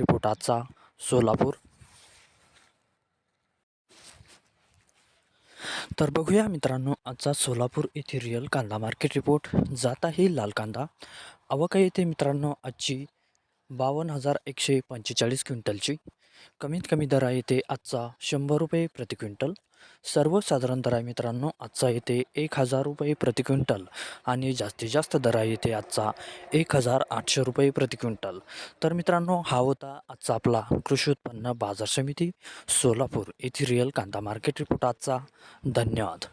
Report आजचा सोलापूर. तर बघूया मित्रांनो आजचा सोलापूर येथे रिअल कांदा मार्केट रिपोर्ट जात आहे लाल कांदा. अवका येथे मित्रांनो आजची बावन्न हजार एकशे पंचेचाळीस क्विंटलची. कमीत कमी दर आहे ते आजचा शंभर रुपये प्रति क्विंटल. सर्वसाधारण दर आहे मित्रांनो आजचा येते एक हजार रुपये प्रति क्विंटल आणि जास्तीत जास्त दर आहे येते आजचा एक हजार आठशे रुपये प्रति क्विंटल. तर मित्रांनो हा होता आजचा आपला कृषी उत्पन्न बाजार समिती सोलापूर येथील रिअल कांदा मार्केट रिपोर्ट आजचा. धन्यवाद.